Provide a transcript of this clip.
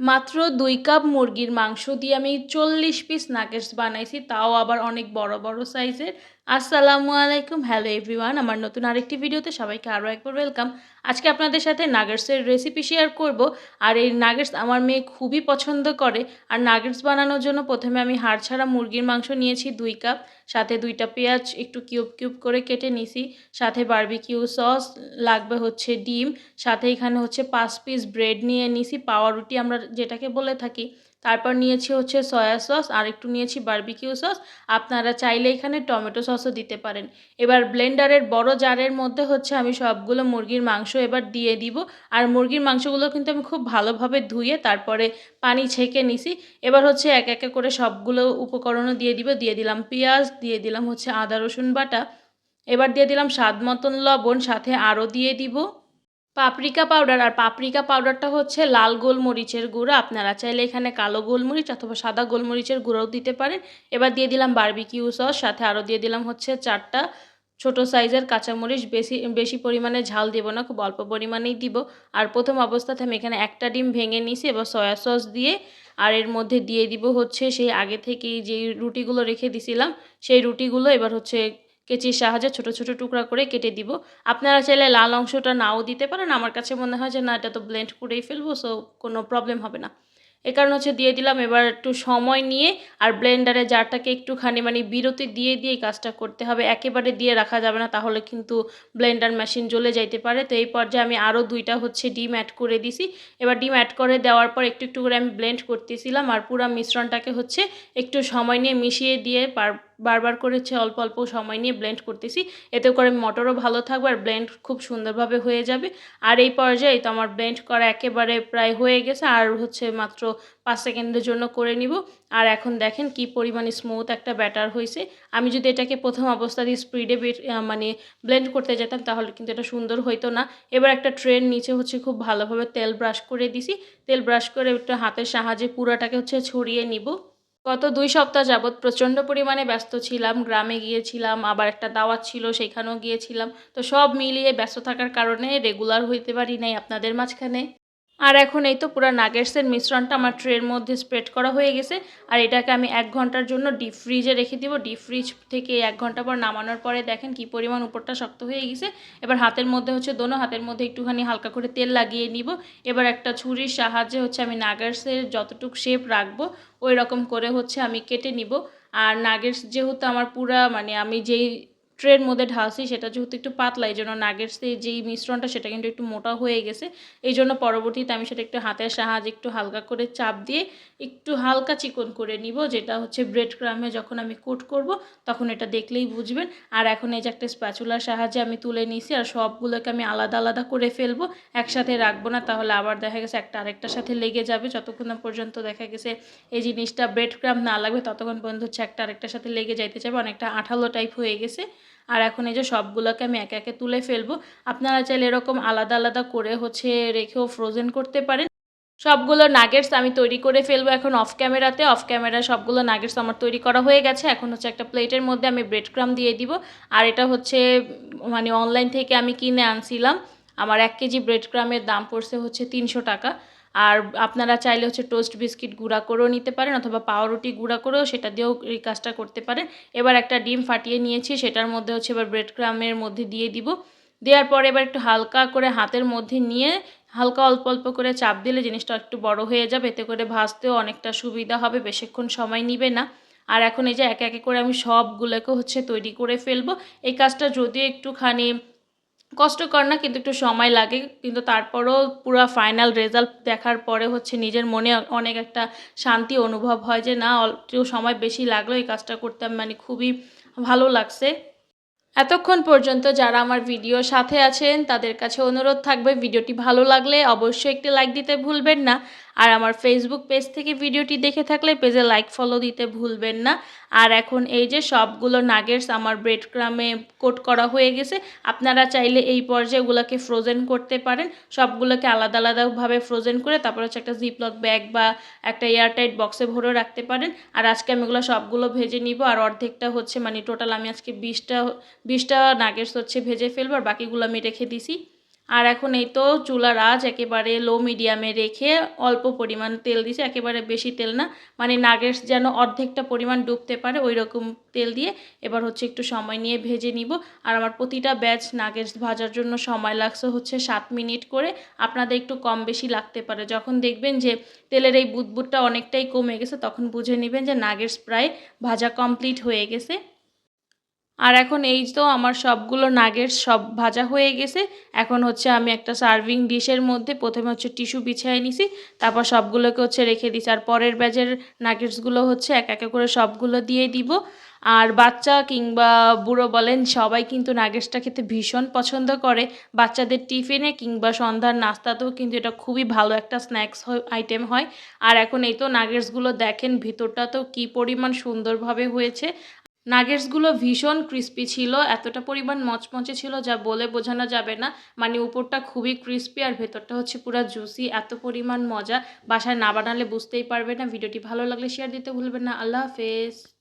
মাত্র দুই কাপ মুরগির মাংস দিয়ে আমি চল্লিশ পিস নাগেটস বানাইছি, তাও আবার অনেক বড় বড় সাইজের আসসালামু আলাইকুম। হ্যালো এভরিওয়ান আমার নতুন আরেকটি ভিডিওতে সবাইকে আরও একবার ওয়েলকাম আজকে আপনাদের সাথে নাগেটসের রেসিপি শেয়ার করব। আর এই নাগেটস আমার মেয়ে খুবই পছন্দ করে। আর নাগেটস বানানোর জন্য প্রথমে আমি হাড় ছাড়া মুরগির মাংস নিয়েছি দুই কাপ। সাথে দুইটা পেঁয়াজ একটু কিউব কিউব করে কেটে নিছি। সাথে বার্বিকিউ সস লাগবে হচ্ছে ডিম। সাথে এখানে হচ্ছে পাঁচ পিস ব্রেড নিয়ে নিছি। পাওয়ারুটি আমরা যেটাকে বলে থাকি। তারপর নিয়েছি হচ্ছে সয়া সস, আর একটু নিয়েছি বার্বিকিউ সস আপনারা চাইলে এখানে টমেটো সসও দিতে পারেন। এবার ব্লেন্ডারের বড় জারের মধ্যে হচ্ছে আমি সবগুলো মুরগির মাংস এবার দিয়ে দিব। আর মুরগির মাংসগুলো কিন্তু আমি খুব ভালোভাবে ধুয়ে তারপরে পানি ছেঁকে নিছি। এবার হচ্ছে এক একে করে সবগুলো উপকরণও দিয়ে দিব। দিয়ে দিলাম পেঁয়াজ, দিয়ে দিলাম হচ্ছে আদা রসুন বাটা। এবার দিয়ে দিলাম স্বাদ মতন লবণ, সাথে আরও দিয়ে দিব। পাপরিকা পাউডার, আর পাপরিকা পাউডারটা হচ্ছে লাল গোলমরিচের গুঁড়ো। আপনারা চাইলে এখানে কালো গোলমরিচ অথবা সাদা গোলমরিচের গুঁড়োও দিতে পারেন। এবার দিয়ে দিলাম বার্বিকিউ সস, সাথে আরও দিয়ে দিলাম হচ্ছে চারটা ছোট সাইজের কাঁচামরিচ। বেশি বেশি পরিমাণে ঝাল দেবো না, খুব অল্প পরিমাণেই দিব। আর প্রথম অবস্থাতে আমি এখানে একটা ডিম ভেঙে নিছি এবার সয়া সস দিয়ে। আর এর মধ্যে দিয়ে দিব হচ্ছে সেই আগে থেকেই যে রুটিগুলো রেখে দিছিলাম, সেই রুটিগুলো এবার হচ্ছে কেচির সাহায্যে ছোট ছোট টুকরা করে কেটে দিব। আপনারা চাইলে লাল অংশটা নাও দিতে পারেন। আমার কাছে মনে হয় যে, না, এটা তো ব্লেন্ড করেই ফেলব সো কোনো প্রবলেম হবে না। এ কারণে হচ্ছে দিয়ে দিলাম। এবার একটু সময় নিয়ে আর ব্লেন্ডারে জারটাকে একটুখানি মানে বিরতি দিয়ে দিয়ে কাজটা করতে হবে। একেবারে দিয়ে রাখা যাবে না, তাহলে কিন্তু ব্লেন্ডার মেশিন জ্বলে যাইতে পারে। তো এই পর্যায়ে আমি আরও দুইটা হচ্ছে ডিম অ্যাড করে দিছি। এবার ডিম অ্যাড করে দেওয়ার পর একটু একটু করে আমি ব্লেন্ড করতেছিলাম। আর পুরো মিশ্রণটাকে হচ্ছে একটু সময় নিয়ে মিশিয়ে দিয়ে বারবার করে হচ্ছে অল্প অল্প সময় নিয়ে ব্লেন্ড করতেছি। এতে করে মটরও ভালো থাকবে আর ব্লেন্ড খুব সুন্দরভাবে হয়ে যাবে। আর এই পর্যায়ে তো আমার ব্লেন্ড করা একেবারে প্রায় হয়ে গেছে, আর হচ্ছে মাত্র পাঁচ সেকেন্ডের জন্য করে নিব। আর এখন দেখেন কি পরিমাণে স্মুথ একটা ব্যাটার হয়েছে। আমি যদি এটাকে প্রথম অবস্থায় স্পিডে মানে ব্লেন্ড করতে যেতাম, তাহলে কিন্তু এটা সুন্দর হইতো না। এবার একটা ট্রেন নিচে হচ্ছে খুব ভালোভাবে তেল ব্রাশ করে দিছি। তেল ব্রাশ করে একটা হাতের সাহায্যে পুরাটাকে হচ্ছে ছড়িয়ে নিব। গত দুই সপ্তাহ যাবৎ প্রচণ্ড পরিমাণে ব্যস্ত ছিলাম, গ্রামে গিয়েছিলাম, আবার একটা দাওয়াত ছিল, সেখানেও গিয়েছিলাম। তো সব মিলিয়ে ব্যস্ত থাকার কারণে রেগুলার হইতে পারি নাই আপনাদের মাঝখানে। আর এখন এই তো পুরো নাগেটসের মিশ্রণটা আমার ট্রের মধ্যে স্প্রেড করা হয়ে গেছে। আর এটাকে আমি এক ঘণ্টার জন্য ডিপ ফ্রিজে রেখে দিব। ডিপ ফ্রিজ থেকে এক ঘণ্টা পর নামানোর পরে দেখেন কি পরিমাণ উপরটা শক্ত হয়ে গেছে। এবার হাতের মধ্যে হচ্ছে দোনো হাতের মধ্যে একটুখানি হালকা করে তেল লাগিয়ে নিব। এবার একটা ছুরির সাহায্যে হচ্ছে আমি নাগেটসের যতটুকু শেপ রাখব ওই রকম করে হচ্ছে আমি কেটে নিব। আর নাগেটস যেহেতু আমার পুরা মানে আমি যেই ট্রের মধ্যে ঢালছি, সেটা যেহেতু একটু পাতলা, এই জন্য নাগেটসের যেই মিশ্রণটা, সেটা কিন্তু একটু মোটা হয়ে গেছে। এই জন্য পরবর্তীতে আমি সেটা একটু হাতের সাহায্যে একটু হালকা করে চাপ দিয়ে একটু হালকা চিকন করে নিব, যেটা হচ্ছে ব্রেড ক্রামে যখন আমি কোট করব, তখন এটা দেখলেই বুঝবেন। আর এখন এই যে একটা স্প্যাচুলার সাহায্যে আমি তুলে নিছি, আর সবগুলোকে আমি আলাদা আলাদা করে ফেলব, একসাথে রাখব না, তাহলে আবার দেখা গেছে একটা আরেকটার সাথে লেগে যাবে। যতক্ষণ না পর্যন্ত দেখা গেছে এই জিনিসটা ব্রেড ক্রাম না লাগবে, ততক্ষণ পর্যন্ত হচ্ছে একটা আরেকটার সাথে লেগে যাইতে যাবে, অনেকটা আঠালো টাইপ হয়ে গেছে। আর এখন এই যে সবগুলোকে আমি একে একে তুলে ফেলব। আপনারা চাইলে এরকম আলাদা আলাদা করে হচ্ছে রেখেও ফ্রোজেন করতে পারেন। সবগুলো নাগেটস আমি তৈরি করে ফেলব এখন অফ ক্যামেরাতে অফ ক্যামেরা সবগুলো নাগেটস আমার তৈরি করা হয়ে গেছে। এখন হচ্ছে একটা প্লেটের মধ্যে আমি ব্রেড ক্রাম দিয়ে দিব। আর এটা হচ্ছে মানে অনলাইন থেকে আমি কিনে আনছিলাম। আমার এক কেজি ব্রেড ক্রামের দাম পড়ছে হচ্ছে তিনশো টাকা। আর আপনারা চাইলে হচ্ছে টোস্ট বিস্কিট গুঁড়া করেও নিতে পারেন অথবা পাউরুটি গুঁড়া করেও সেটা দিয়েও এই কাজটা করতে পারেন। এবার একটা ডিম ফাটিয়ে নিয়েছি, সেটার মধ্যে হচ্ছে এবার ব্রেড ক্রামের মধ্যে দিয়ে দিব। দেওয়ার পরে এবার একটু হালকা করে হাতের মধ্যে নিয়ে হালকা অল্প অল্প করে চাপ দিলে জিনিসটা একটু বড় হয়ে যাবে, এতে করে ভাজতেও অনেকটা সুবিধা হবে, বেশিক্ষণ সময় নিবে না। আর এখন এই যে একে একে করে আমি সবগুলোকে হচ্ছে তৈরি করে ফেলব। এই কাজটা যদিও একটুখানি কষ্টকর না, কিন্তু একটু সময় লাগে। কিন্তু তারপরও পুরো ফাইনাল রেজাল্ট দেখার পরে হচ্ছে নিজের মনে অনেক একটা শান্তি অনুভব হয় যে, না, একটু সময় বেশি লাগল, এই কাজটা করতে মানে খুবই ভালো লাগছে। এতক্ষণ পর্যন্ত যারা আমার ভিডিও সাথে আছেন, তাদের কাছে অনুরোধ থাকবে ভিডিওটি ভালো লাগলে অবশ্যই একটি লাইক দিতে ভুলবেন না। আর আমার ফেসবুক পেজ থেকে ভিডিওটি দেখে থাকলে পেজে লাইক ফলো দিতে ভুলবেন না। আর এখন এই যে সবগুলো নাগেটস আমার ব্রেড ক্রামে কোট করা হয়ে গেছে, আপনারা চাইলে এই পর্যায়ে ওগুলোকে ফ্রোজেন করতে পারেন। সবগুলোকে আলাদা আলাদাভাবে ফ্রোজেন করে তারপর হচ্ছে একটা জিপলক ব্যাগ বা একটা এয়ারটাইট বক্সে ভরে রাখতে পারেন। আর আজকে আমি এগুলো সবগুলো ভেজে নিব। আর অর্ধেকটা হচ্ছে মানে টোটাল আমি আজকে বিশটা বিশটা নাগেটস হচ্ছে ভেজে ফেলব। আর বাকিগুলো আমি রেখে দিছি। আর এখন এই তো চুলার আঁচ একেবারে লো মিডিয়ামে রেখে অল্প পরিমাণ তেল দিয়েছে, একেবারে বেশি তেল না মানে নাগেটস যেন অর্ধেকটা পরিমাণ ডুবতে পারে ওই রকম তেল দিয়ে এবার হচ্ছে একটু সময় নিয়ে ভেজে নিব। আর আমার প্রতিটা ব্যাচ নাগেটস ভাজার জন্য সময় লাগছে হচ্ছে সাত মিনিট করে, আপনাদের একটু কম বেশি লাগতে পারে। যখন দেখবেন যে তেলের এই বুদবুদটা অনেকটাই কমে গেছে, তখন বুঝে নেবেন যে নাগেটস প্রায় ভাজা কমপ্লিট হয়ে গেছে। আর এখন এই তো আমার সবগুলো নাগেটস সব ভাজা হয়ে গেছে। এখন হচ্ছে আমি একটা সার্ভিং ডিশের মধ্যে প্রথমে হচ্ছে টিস্যু বিছিয়ে নিছি, তারপর সবগুলোকে হচ্ছে রেখে দিছি। আর পরের ব্যাচের নাগেটসগুলো হচ্ছে এক একে করে সবগুলো দিয়ে দিব। আর বাচ্চা কিংবা বুড়ো বলেন, সবাই কিন্তু নাগেটসটা খেতে ভীষণ পছন্দ করে। বাচ্চাদের টিফিনে কিংবা সন্ধ্যার নাস্তাতেও কিন্তু এটা খুবই ভালো একটা স্ন্যাক্স আইটেম হয়। আর এখন এই তো নাগেটসগুলো দেখেন ভিতরটা তো কী পরিমাণ সুন্দরভাবে হয়েছে। নাগেটসগুলো ভীষণ ক্রিস্পি ছিল, এতটা পরিমাণ মচমচে ছিল যা বলে বোঝানো যাবে না। মানে উপরটা খুবই ক্রিস্পি আর ভেতরটা হচ্ছে পুরো জুসি, এত পরিমাণ মজা। বাসায় না বানালে বুঝতেই পারবে না। ভিডিওটি ভালো লাগলে শেয়ার দিতে ভুলবেন না। আল্লাহ হাফেজ।